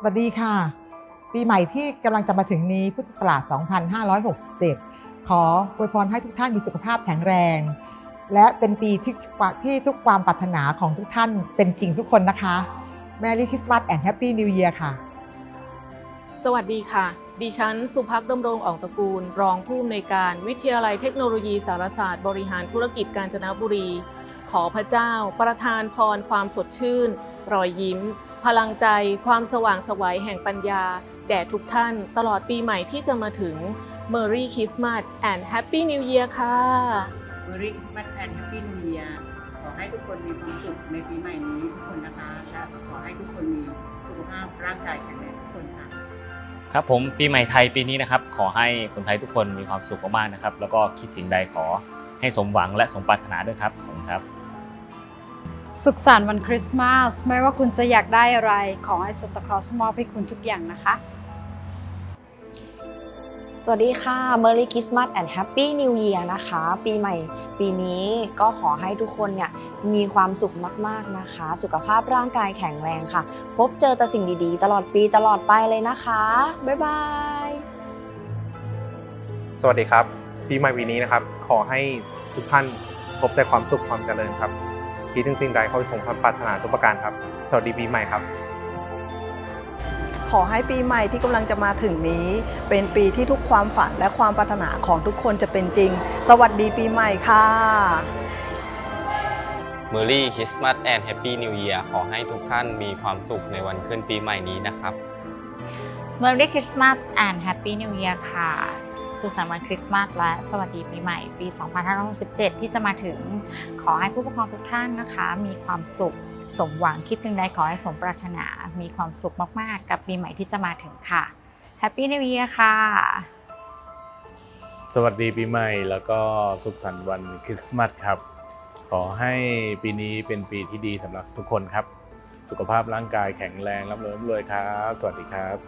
สวัสดีค่ะ ปีใหม่ที่กำลังจะมาถึงนี้พุทธศักราช 2567 ขออวยพรให้ทุกท่านมีสุขภาพแข็งแรง และเป็นปีที่ที่ทุกความปรารถนาของทุกท่านเป็นจริงทุกคนนะคะ Merry Christmas and Happy New Year ค่ะ สวัสดีค่ะ ดิฉันสุภักดำรงอ่องตระกูล รองผู้อำนวยการวิทยาลัยเทคโนโลยีสารศาสตร์ บริหารธุรกิจกาญจนบุรี ขอพระเจ้า ประทานพรความสดชื่น รอยยิ้ม พลังใจความสว่างไสวัยแห่งปัญญา แด่ทุกท่าน ตลอดปีใหม่ที่จะมาถึง Merry Christmas and Happy New Year ค่ะ Merry Christmas and Happy New Year ขอให้ทุกคนมีความสุขในปีใหม่นี้ทุกคนนะคะและขอให้ทุกคนมีสุขภาพร่างกายแข็งแรงทุกคนค่ะครับผมปีใหม่ไทยปีนี้นะครับ ขอให้คนไทยทุกคนมีความสุขมากๆนะครับ แล้วก็คิดสิ่งใดขอให้สมหวังและสมปรารถนาด้วยครับขอบคุณครับ สุขสันต์วันคริสต์มาส ไม่ว่าคุณจะอยากได้อะไรขอให้ซานตาคลอสมอบให้คุณทุกอย่างนะคะ สวัสดีค่ะ Merry Christmas and Happy New Year นะคะ ปีใหม่ปีนี้ก็ขอให้ทุกคนเนี่ยมีความสุขมากๆนะคะ สุขภาพร่างกายแข็งแรงค่ะ พบเจอแต่สิ่งดีๆ ตลอดปีตลอดไปเลยนะคะ บ๊ายบาย สวัสดีครับ ปีใหม่ปีนี้นะครับ ขอให้ทุกท่านพบแต่ความสุขความเจริญครับ คิดถึงสิ่งใดขอให้สมความปรารถนาทุกประการครับ สวัสดีปีใหม่ครับ ขอให้ปีใหม่ที่กำลังจะมาถึงนี้ เป็นปีที่ทุกความฝันและความปรารถนาของทุกคนจะเป็นจริง สวัสดีปีใหม่ค่ะ Merry Christmas and Happy New Year ขอให้ทุกท่านมีความสุขในวันขึ้นปีใหม่นี้นะครับ Merry Christmas and Happy New Year ค่ะ สุขสันต์วันคริสต์มาสและสวัสดีปีใหม่ปี 2567 ที่จะมาถึงขอให้ผู้ปกครองทุกท่านนะคะ มีความสุขสมหวังคิดถึงใดขอให้สมปรารถนา มีความสุขมากๆ กับปีใหม่ที่จะมาถึงค่ะ Happy New Year ค่ะ สวัสดีปีใหม่แล้วก็สุขสันต์วันคริสต์มาสครับ ขอให้ปีนี้เป็นปีที่ดีสำหรับทุกคนครับ สุขภาพร่างกายแข็งแรงร่ำรวยร่ำรวยครับ สวัสดีครับ